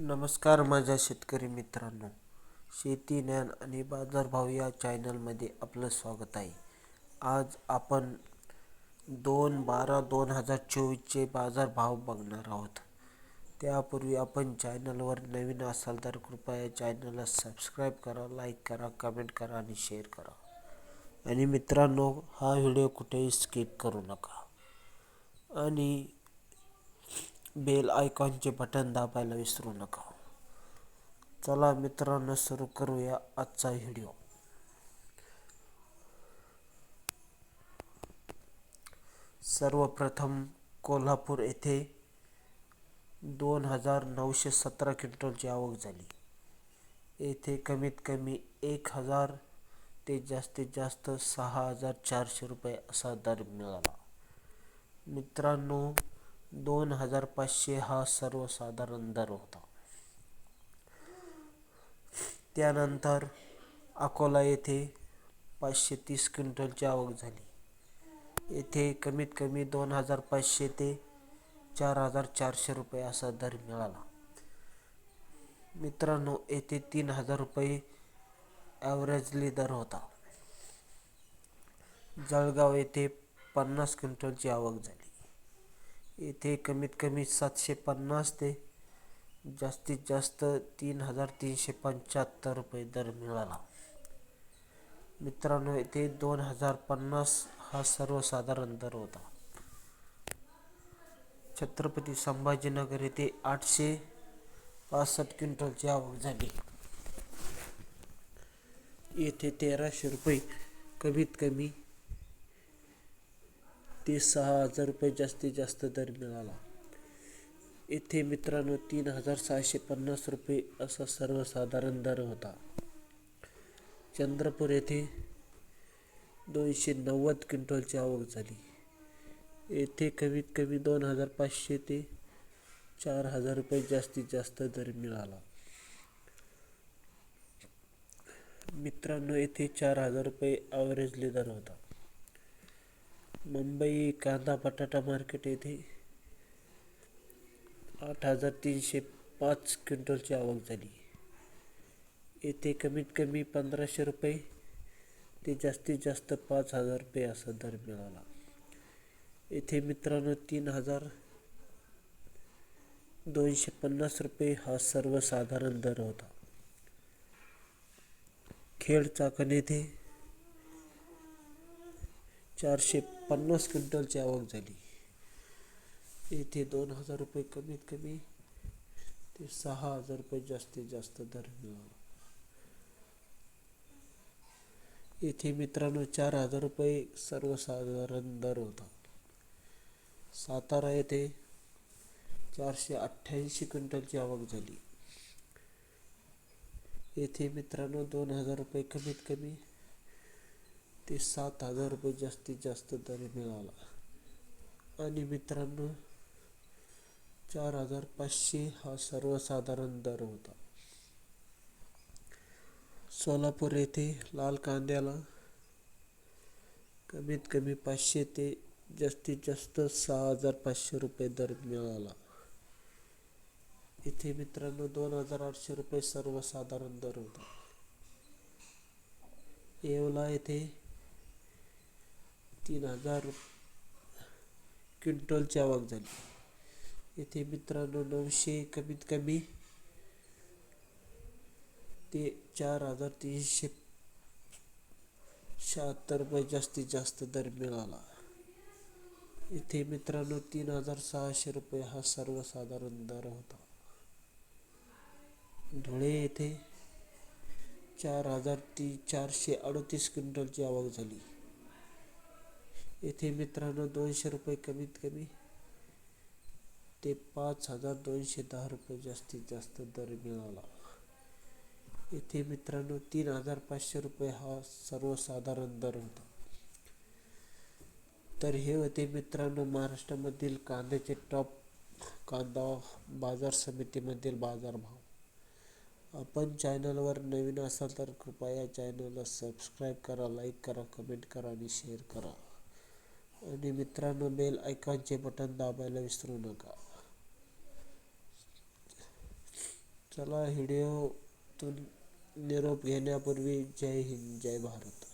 नमस्कार माझ्या शेतकरी मित्रांनो. शेती ज्ञान आणि बाजारभाव या चॅनलमध्ये आपलं स्वागत आहे. आज आपण दोन बारा दोन हजार चोवीसचे बाजारभाव बघणार आहोत. त्यापूर्वी आपण चॅनलवर नवीन असाल तर कृपया चॅनलला सबस्क्राईब करा लाईक करा कमेंट करा आणि शेअर करा. आणि मित्रांनो हा व्हिडिओ कुठेही स्किप करू नका. आणि बेल आयकॉनचे बटन दाबायला विसरू नका. चला मित्रांनो सुरू करूया आजचा व्हिडिओ. सर्वप्रथम कोल्हापूर येथे दोन हजार नऊशे सतरा क्विंटलची आवक झाली. येथे कमीत कमी एक हजार ते जास्तीत जास्त सहा हजार चारशे रुपये असा दर मिळाला. मित्रांनो दोन हजार पाचशे हा सर्वसाधारण दर होता. त्यानंतर अकोला येथे पाचशे तीस क्विंटलची आवक झाली. येथे कमीत कमी दोन हजार पाचशे ते चार हजार चारशे रुपये असा दर मिळाला. मित्रांनो येथे तीन हजार रुपये ॲव्हरेजली दर होता. जळगाव येथे पन्नास क्विंटलची आवक झाली. येथे कमीत कमी सातशे पन्नास ते जास्तीत जास्त तीन हजार तीनशे पंच्याहत्तर रुपये दर मिळाला. मित्रांनो येथे दोन हजार पन्नास हा सर्वसाधारण दर होता. छत्रपती संभाजीनगर येथे आठशे पासष्ट क्विंटलची आवक झाली. येथे तेराशे रुपये कमीत कमी ते सहा हजार रुपये जास्तीत जास्त दर मिळाला. येथे मित्रांनो तीन हजार सहाशे पन्नास रुपये असा सर्वसाधारण दर होता. चंद्रपूर येथे दोनशे नव्वद क्विंटलची आवक झाली. येथे कमीत कमी दोन हजार पाचशे ते चार हजार रुपये जास्तीत जास्त दर मिळाला. मित्रांनो येथे चार हजार रुपये ॲव्हरेजली दर होता. मुंबई कांदा बटाटा मार्केट येथे आठ हजार तीनशे पाच क्विंटलची आवक झाली. येथे कमीत कमी पंधराशे रुपये ते जास्तीत जास्त पाच हजार रुपये असा दर मिळाला. येथे मित्रांनो तीन हजार दोनशे पन्नास रुपये हा सर्वसाधारण दर होता. खेड चाकण येथे चारशे पन्नास क्विंटलची आवक झाली. येथे दोन हजार रुपये कमीत कमी ते सहा हजार रुपये जास्तीत जास्त दर मिळाला येथे मित्रांनो चार हजार रुपये सर्वसाधारण दर होता. सातारा येथे चारशे अठ्ठ्याऐंशी क्विंटलची आवक झाली. येथे मित्रांनो दोन हजार रुपये कमीत कमी ते सात हजार रुपये जास्तीत जास्त दर मिळाला. आणि मित्रांनो चार हजार पाचशे हा सर्वसाधारण दर होता. सोलापूर येथे लाल कांद्याला कमीत कमी पाचशे ते जास्तीत जास्त सहा हजार पाचशे रुपये दर मिळाला. इथे मित्रांनो दोन हजार आठशे रुपये सर्वसाधारण दर होता. येवला येथे तीन हजार क्विंटलची आवक झाली. येथे मित्रांनो नऊशे कमीत कमी ते चार हजार तीनशे शहात्तर रुपये जास्तीत जास्त दर मिळाला. इथे मित्रांनो तीन हजार सहाशे रुपये हा सर्वसाधारण दर होता. धुळे येथे चार हजार ती चारशे अडतीस क्विंटलची आवक झाली. येथे मित्रांनो दोनशे रुपये कमीत कमी ते पाच हजार दोनशे दहा रुपये जास्तीत जास्त दर मिळाला. येथे मित्रांनो तीन हजार पाचशे रुपये हा सर्वसाधारण दर होता. तर हे होते मित्रांनो महाराष्ट्रामधील कांद्याचे टॉप कांदा बाजार समितीमधील बाजारभाव. आपण चॅनलवर नवीन असाल तर कृपया चॅनलला सबस्क्राईब करा लाईक करा कमेंट करा आणि शेअर करा. आणि मित्रांनो बेल आयकॉनचे बटन दाबायला विसरू नका. चला व्हिडिओतून निरोप घेण्यापूर्वी जय हिंद जय भारत.